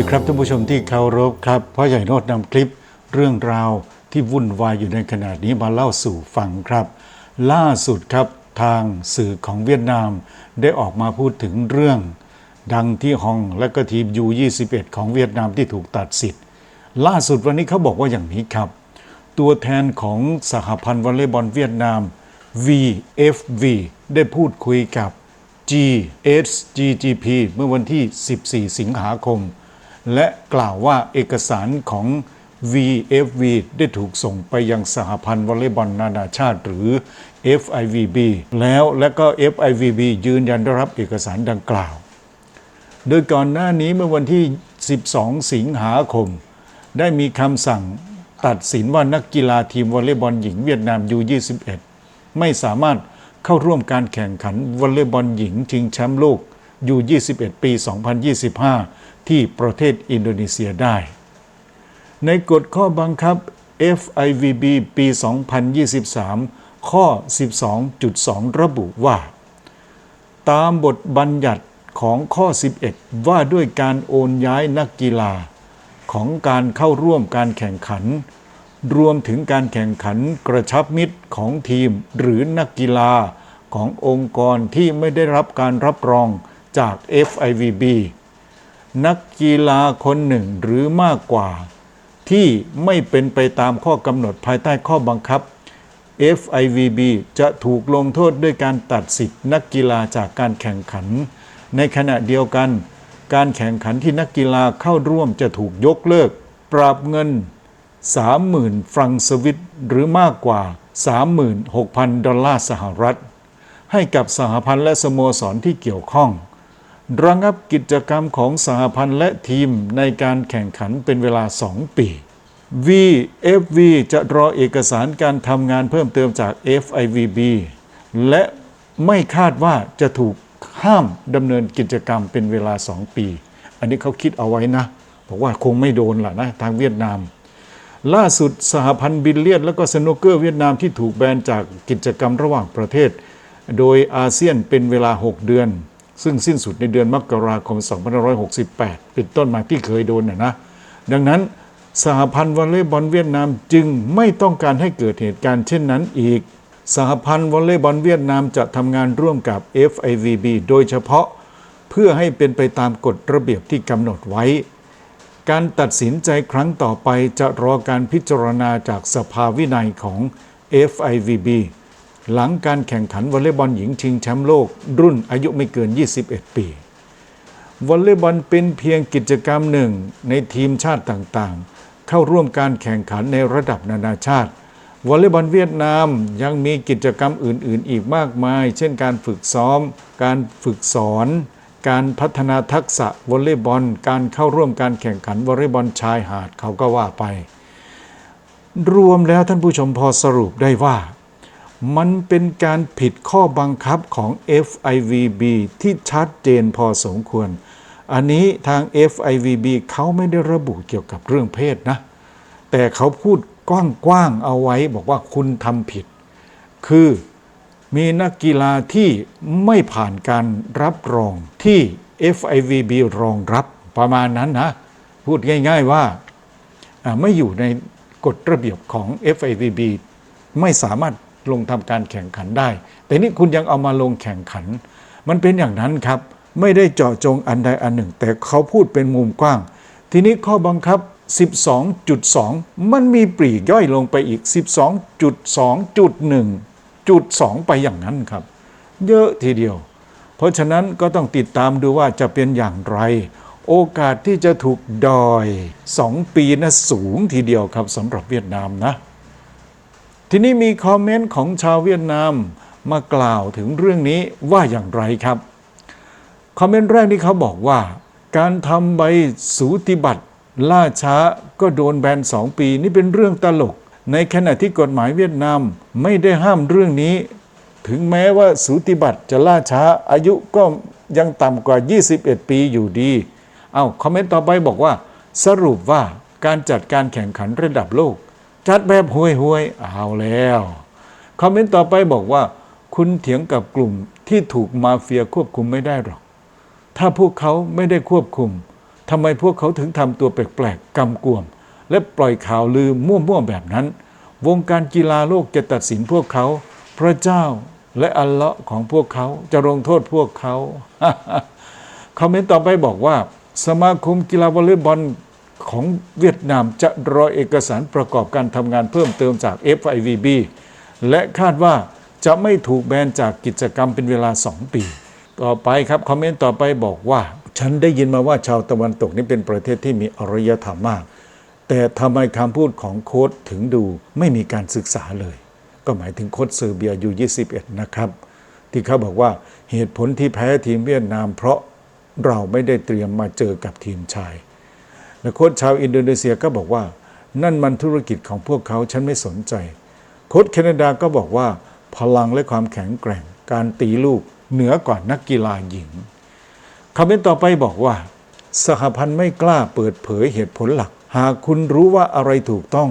ดีครับท่านผู้ชมที่เคารพครับพ่อใหญ่โนดนำคลิปเรื่องราวที่วุ่นวายอยู่ในขณะนี้มาเล่าสู่ฟังครับ ล่าสุดครับทางสื่อของเวียดนามได้ออกมาพูดถึงเรื่อง ดังที่ฮองและก็ทีม U21 ของเวียดนามที่ถูกตัดสิทธิ์ ล่าสุดวันนี้เขาบอกว่าอย่างนี้ครับ ตัวแทนของสหพันธ์วอลเลย์บอลเวียดนาม VFV ได้พูดคุยกับ GSGGP เมื่อวันที่ 14 สิงหาคม และกล่าวว่าเอกสารของ VFV ได้ถูกส่งไปยังสหพันธ์วอลเลย์บอลนานาชาติ หรือ FIVB แล้วและก็ FIVB ยืนยันได้รับเอกสารดังกล่าว โดยก่อนหน้านี้เมื่อวันที่ 12 สิงหาคม ได้มีคำสั่งตัดสินว่านักกีฬาทีมวอลเลย์บอลหญิงเวียดนาม U21 ไม่สามารถเข้าร่วมการแข่งขันวอลเลย์บอลหญิงชิงแชมป์โลก U21 ปี 2025 ที่ประเทศอินโดนีเซียได้ ในกฎข้อบังคับ FIVB ปี 2023 ข้อ 12.2 ระบุว่า ตามบทบัญญัติของข้อ 11 ว่าด้วยการโอนย้ายนักกีฬา ของการเข้าร่วมการแข่งขัน รวมถึงการแข่งขันกระชับมิตรของทีมหรือนักกีฬาขององค์กรที่ไม่ได้รับการรับรองจาก FIVB นักกีฬาคนหนึ่งหรือมากกว่า ที่ไม่เป็นไปตามข้อกำหนดภายใต้ข้อบังคับ FIVB จะถูกลงโทษด้วยการตัดสิทธินักกีฬาจากการแข่งขัน ในขณะเดียวกัน การแข่งขันที่นักกีฬาเข้าร่วมจะถูกยกเลิก ปรับเงิน 30,000 ฟรังสวิตหรือมากกว่า 36,000 ดอลลาร์สหรัฐ ให้กับสหพันธ์และสโมสรที่เกี่ยวข้อง ระงับกิจกรรมของสหพันธ์และทีมในการแข่งขันเป็นเวลา 2 ปี VFV จะรอเอกสารการทำงานเพิ่มเติมจาก FIVB และไม่คาดว่าจะถูกห้ามดำเนินกิจกรรมเป็นเวลา 2 ปี อันนี้เขาคิดเอาไว้นะบอกว่าคงไม่โดนล่ะนะ ทางเวียดนาม ล่าสุดสหพันธ์บิลเลียนและก็สนุกเกอร์เวียดนามที่ถูกแบนจากกิจกรรมระหว่างประเทศ โดยอาเซียนเป็นเวลา 6 เดือน ซึ่งสิ้นสุดในเดือนมกราคม 2568 เป็นต้นมาที่เคยโดนนะนะ ดังนั้นสหพันธ์วอลเลย์บอลเวียดนามจึงไม่ต้องการให้เกิดเหตุการณ์เช่นนั้นอีก สหพันธ์วอลเลย์บอลเวียดนามจะทำงานร่วมกับ FIVB โดยเฉพาะเพื่อให้เป็นไปตามกฎระเบียบที่กำหนดไว้ การตัดสินใจครั้งต่อไปจะรอการพิจารณาจากสภาวินัยของ FIVB หลังการแข่งขันวอลเลย์บอลหญิงชิงแชมป์โลก รุ่นอายุไม่เกิน 21 ปีวอลเลย์บอลเป็นเพียงกิจกรรมหนึ่งในทีมชาติต่างๆ เข้าร่วมการแข่งขันในระดับนานาชาติวอลเลย์บอลเวียดนามยังมีกิจกรรมอื่น ๆ อีกมากมาย เช่นการฝึกซ้อม การฝึกสอน การพัฒนาทักษะวอลเลย์บอล การเข้าร่วมการแข่งขันวอลเลย์บอลชายหาดเขาก็ว่าไป รวมแล้วท่านผู้ชมพอสรุปได้ว่า มันเป็นการผิดข้อบังคับของ FIVB ที่ชัดเจนพอสมควร อันนี้ทาง FIVB เขาไม่ได้ระบุเกี่ยวกับเรื่องเพศนะ แต่เขาพูดกว้างๆเอาไว้บอกว่าคุณทำผิด คือมีนักกีฬาที่ไม่ผ่านการรับรองที่ FIVB รองรับประมาณนั้นนะ พูดง่ายๆว่าไม่อยู่ในกฎระเบียบของ FIVB ไม่สามารถ ลงทำการแข่งขันได้ แต่นี่คุณยังเอามาลงแข่งขัน มันเป็นอย่างนั้นครับ ไม่ได้เจาะจงอันใดอันหนึ่ง แต่เขาพูดเป็นมุมกว้าง ทีนี้ข้อบังคับ 12.2 มันมีปลีกย่อยลงไปอีก 12.2.1จุด2ไปอย่างนั้นครับ เยอะทีเดียว เพราะฉะนั้นก็ต้องติดตามดูว่าจะเป็นอย่างไร โอกาสที่จะถูกดอย 2 ปีนะสูงทีเดียวครับสำหรับเวียดนามนะ ทีนี้มีคอมเมนต์ของชาวเวียดนามมากล่าวถึงเรื่องนี้ว่าอย่างไรครับ คอมเมนต์แรกที่เขาบอกว่า การทำใบสูติบัตรล่าช้าก็โดนแบนสองปี นี่เป็นเรื่องตลก ในขณะที่กฎหมายเวียดนามไม่ได้ห้ามเรื่องนี้ ถึงแม้ว่าสูติบัตรจะล่าช้าอายุก็ยังต่ำกว่า 21 ปีอยู่ดี เอาคอมเมนต์ต่อไปบอกว่า สรุปว่าการจัดการแข่งขันระดับโลก จัดแบบห่วยๆเอาแล้ว คอมเมนต์ต่อไปบอกว่า คุณเถียงกับกลุ่มที่ถูกมาเฟียควบคุมไม่ได้หรอก ถ้าพวกเขาไม่ได้ควบคุมทำไมพวกเขาถึงทำตัวแปลกๆกำกวม และปล่อยข่าวลือมั่วๆแบบนั้น วงการกีฬาโลกจะตัดสินพวกเขา พระเจ้าและอัลเลาะห์ของพวกเขาจะลงโทษพวกเขาคอมเมนต์ต่อไปบอกว่า สมาคมกีฬาวอลเลย์บอล ของเวียดนามจะรอเอกสารประกอบการทำงานเพิ่มเติมจาก FIVB และคาดว่าจะไม่ถูกแบนจากกิจกรรมเป็นเวลา 2 ปี ต่อไปครับคอมเมนต์ต่อไปบอกว่า ฉันได้ยินมาว่าชาวตะวันตกนี่เป็นประเทศที่มีอารยธรรมมาก แต่ทำไมคำพูดของโค้ชถึงดูไม่มีการศึกษาเลย ก็หมายถึงโค้ชเซอร์เบียอยู่ 21 นะครับ ที่เขาบอกว่าเหตุผลที่แพ้ทีมเวียดนาม เพราะเราไม่ได้เตรียมมาเจอกับทีมชาย โค้ชชาวอินโดนีเซียก็บอกว่า นั่นมันธุรกิจของพวกเขาฉันไม่สนใจ โค้ชแคนาดาก็บอกว่า พลังและความแข็งแกร่ง การตีลูกเหนือกว่านักกีฬาหญิงคอมเมนต่อไปบอกว่า สหพันธ์ไม่กล้าเปิดเผยเหตุผลหลัก หากคุณรู้ว่าอะไรถูกต้อง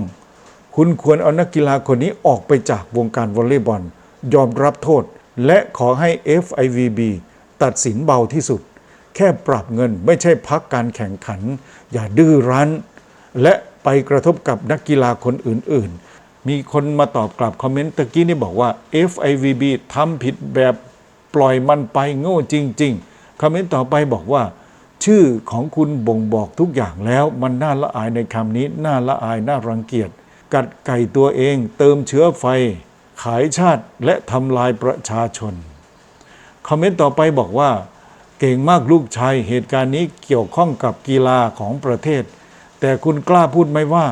คุณควรเอานักกีฬาคนนี้ออกไปจากวงการวอลเลย์บอล ยอมรับโทษ และขอให้ FIVB ตัดสินเบาที่สุด แค่ปรับเงินไม่ใช่พักการแข่งขัน อย่าดื้อรั้น และไปกระทบกับนักกีฬาคนอื่น ๆ มีคนมาตอบกลับคอมเมนต์ตะกี้นี่บอกว่า FIVB ทำผิดแบบปล่อยมันไปโง่จริง ๆคอมเมนต์ต่อไปบอกว่า ชื่อของคุณบ่งบอกทุกอย่างแล้วมันน่าละอายในคำนี้ น่าละอายน่ารังเกียจ กัดไก่ตัวเองเติมเชื้อไฟ ขายชาติและทำลายประชาชนคอมเมนต์ต่อไปบอกว่า เก่งมากลูกชายเหตุการณ์นี้เกี่ยวข้องกับกีฬาของประเทศ แต่คุณกล้าพูดไหมว่า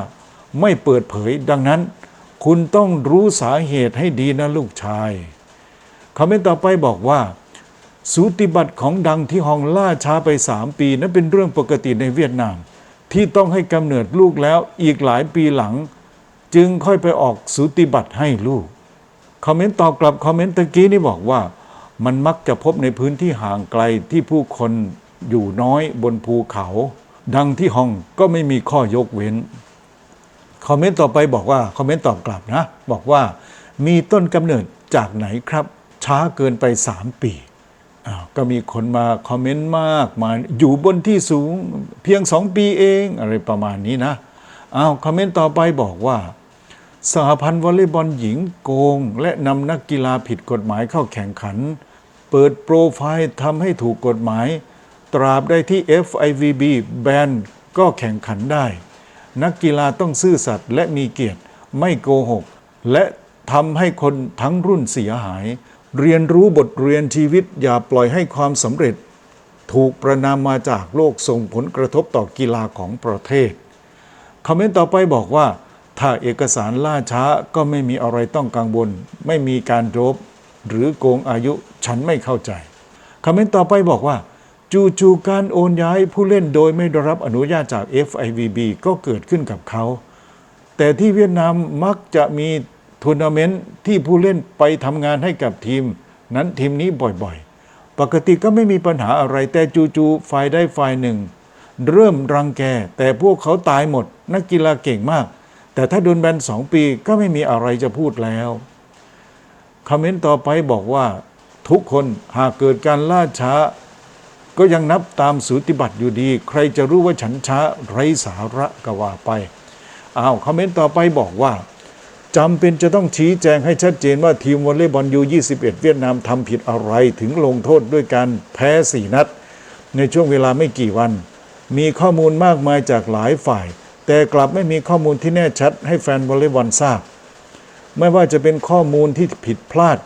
ไม่เปิดเผยดังนั้น คุณต้องรู้สาเหตุให้ดีนะลูกชายคอมเมนต์ต่อไปบอกว่า สูติบัตรของดังที่ฮองล่าช้าไป 3 ปีนั้นเป็นเรื่องปกติในเวียดนาม ที่ต้องให้กำเนิดลูกแล้วอีกหลายปีหลัง จึงค่อยไปออกสูติบัตรให้ลูกคอมเมนต์ตอบกลับคอมเมนต์ตะกี้นี่บอกว่า มันมักจะพบในพื้นที่ห่างไกลที่ผู้คนอยู่น้อยบนภูเขา ดังที่ฮองก็ไม่มีข้อยกเว้น คอมเมนต์ต่อไปบอกว่า คอมเมนต์ตอบกลับนะ บอกว่า มีต้นกำเนิดจากไหนครับ ช้าเกินไป 3 ปีอ้าวก็มีคนมาคอมเมนต์มากมาอยู่บนที่สูงเพียง 2 ปีเองอะไรประมาณนี้นะอ้าวคอมเมนต์ต่อไปบอกว่า สหพันธ์วอลเลย์บอลหญิงโกง และนำนักกีฬาผิดกฎหมายเข้าแข่งขัน เปิดโปรไฟล์ทำให้ถูกกฎหมาย ตราบได้ที่ FIVB แบนก็แข่งขันได้ นักกีฬาต้องซื่อสัตย์และมีเกียรติ ไม่โกหก และทำให้คนทั้งรุ่นเสียหาย เรียนรู้บทเรียนชีวิตอย่าปล่อยให้ความสำเร็จ ถูกประนามมาจากโลกส่งผลกระทบต่อกีฬาของประเทศคอมเมนต์ต่อไปบอกว่า ถ้าเอกสารล่าช้าก็ไม่มีอะไรต้องกังวล ไม่มีการโดบหรือโกงอายุฉันไม่เข้าใจคอมเมนต์ต่อไปบอกว่า จู่ๆการโอนย้ายผู้เล่นโดยไม่ได้รับอนุญาตจาก FIVB ก็เกิดขึ้นกับเขา แต่ที่เวียดนามมักจะมีทัวร์นาเมนต์ที่ผู้เล่นไปทำงานให้กับทีม นั้นทีมนี้บ่อยๆ ปกติก็ไม่มีปัญหาอะไรแต่จู่ๆฝ่ายได้ฝ่ายหนึ่ง เริ่มรังแกแต่พวกเขาตายหมด นักกีฬาเก่งมาก แต่ถ้าโดนแบนสองปีก็ไม่มีอะไรจะพูดแล้วคอมเมนต์ต่อไปบอกว่า ทุกคนหากเกิดการล่าช้า ก็ยังนับตามสูติบัตรอยู่ดี ใครจะรู้ว่าฉันช้าไรสาระก็ว่าไปอ้าวคอมเมนต์ต่อไปบอกว่าจำเป็นจะต้องชี้แจงให้ชัดเจนว่าทีมวอลเลย์บอลยู21 เวียดนามทำผิดอะไรถึงลงโทษด้วยการแพ้4นัด ในช่วงเวลาไม่กี่วัน มีข้อมูลมากมายจากหลายฝ่าย แต่กลับไม่มีข้อมูลที่แน่ชัดให้แฟนวอลเลย์บอลทราบ ไม่ว่าจะเป็นข้อมูลที่ผิดพลาด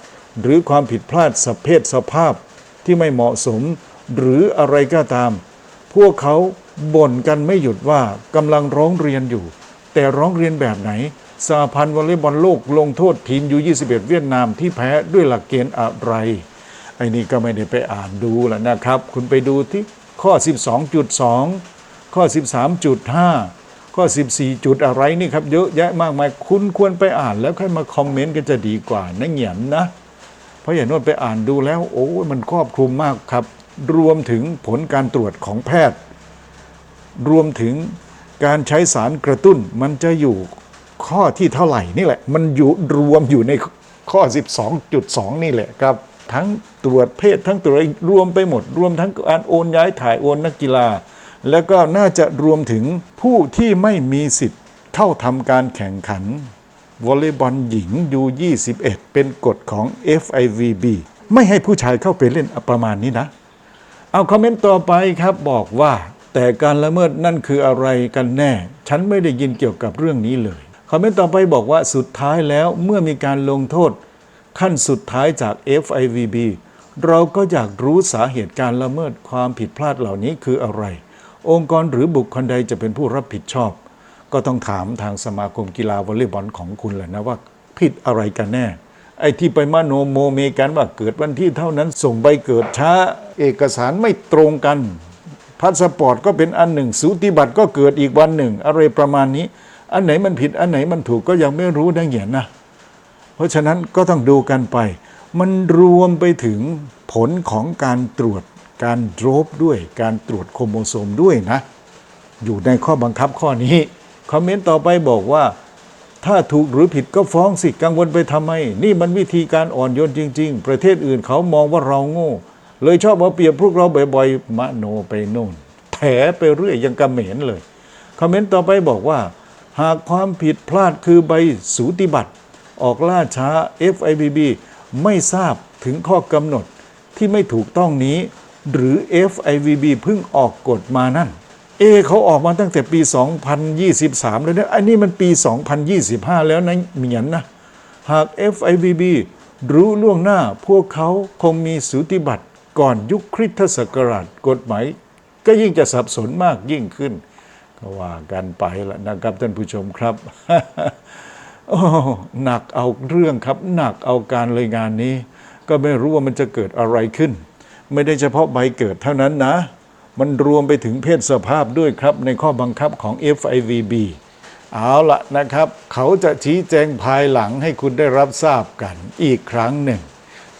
หรือความผิดพลาดสเพศสภาพที่ไม่เหมาะสม หรืออะไรก็ตาม พวกเขาบ่นกันไม่หยุดว่ากำลังร้องเรียนอยู่ แต่ร้องเรียนแบบไหนสหพันธ์วอลเลย์บอลโลกลงโทษทีมยู21 เวียดนามที่แพ้ด้วยหลักเกณฑ์อะไรไอ้นี่ก็ไม่ได้ไปอ่านดูแล้วนะครับ คุณไปดูที่ข้อ 12.2 ข้อ 13.5 ข้อ 14 จุดอะไรนี่ครับ เยอะแยะมากมายคุณควรไปอ่านแล้วค่อยมาคอมเมนต์กันจะดีกว่านะเหงียนนะ เพราะอย่างน้นไปอ่านดูแล้ว โอ้มันครอบคลุมมากครับ รวมถึงผลการตรวจของแพทย์ รวมถึงการใช้สารกระตุ้น มันจะอยู่ข้อที่เท่าไหร่นี่แหละ มันอยู่รวมอยู่ในข้อ 12.2 นี่แหละครับ ทั้งตรวจเพศทั้งตรวจรวมไปหมด รวมทั้งการโอนย้ายถ่ายโอนนักกีฬา แล้วก็น่าจะรวมถึงผู้ที่ไม่มีสิทธิ์เข้าทำการแข่งขันวอลเลย์บอลหญิงยู21เป็นกฎของ FIVB ไม่ให้ผู้ชายเข้าไปเล่นประมาณนี้นะ เอาคอมเมนต์ต่อไปครับบอกว่า แต่การละเมิดนั่นคืออะไรกันแน่ ฉันไม่ได้ยินเกี่ยวกับเรื่องนี้เลยคอมเมนต์ต่อไปบอกว่าสุดท้ายแล้วเมื่อมีการลงโทษ ขั้นสุดท้ายจาก FIVB เราก็อยากรู้สาเหตุการละเมิดความผิดพลาดเหล่านี้คืออะไร องค์กรหรือบุคคลใดจะเป็นผู้รับผิดชอบ ก็ต้องถามทางสมาคมกีฬาวอลเลย์บอลของคุณแหละนะว่าผิดอะไรกันแน่ ไอ้ที่ไปมโนโมเมกันว่าเกิดวันที่เท่านั้นส่งใบเกิดช้า เอกสารไม่ตรงกันพาสปอร์ตก็เป็นอันหนึ่งสูติบัตรก็เกิดอีกวันหนึ่ง อะไรประมาณนี้ อันไหนมันผิดอันไหนมันถูกก็ยังไม่รู้ดังเหยียนนะเพราะฉะนั้นก็ต้องดูกันไป มันรวมไปถึงผลของการตรวจ การโดรบด้วยการตรวจโครโมโซมด้วยนะ อยู่ในข้อบังคับข้อนี้ คอมเมนต์ต่อไปบอกว่า ถ้าถูกหรือผิดก็ฟ้องสิกังวลไปทำไม นี่มันวิธีการอ่อนโยนจริง ๆ ประเทศอื่นเขามองว่าเราโง่ เลยชอบเอาเปรียบพวกเราบ่อยๆมโนไปโน่นแถไปเรื่อยยังกระเหม็นเลย คอมเมนต์ต่อไปบอกว่า หากความผิดพลาดคือใบสูติบัตรออกล่าช้า FIBB ไม่ทราบถึงข้อกำหนดที่ไม่ถูกต้องนี้ หรือ FIVB เพิ่งออกกฎมานั่น เอเขาออกมาตั้งแต่ปี 2023 แล้วเนี่ยอันนี้มันปี 2025 แล้วนะเหมียนนะ หาก FIVB รู้ล่วงหน้าพวกเขาคงมีสูติบัตรก่อนยุคคริสตศักราชกฎหมายก็ยิ่งจะสับสนมากยิ่งขึ้น ก็ว่ากันไปละนะครับท่านผู้ชมครับ โอ้หนักเอาเรื่องครับ หนักเอาการเลยงานนี้ ก็ไม่รู้ว่ามันจะเกิดอะไรขึ้น ไม่ได้เฉพาะใบเกิดเท่านั้นนะ มันรวมไปถึงเพศสภาพด้วยครับในข้อบังคับของ FIVB เอาละนะครับ เขาจะชี้แจงภายหลังให้คุณได้รับทราบกันอีกครั้งหนึ่ง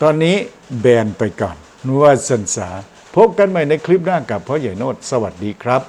ตอนนี้แบนไปก่อนนัวสันสา พบกันใหม่ในคลิปหน้ากับพ่อใหญ่โนดสวัสดีครับ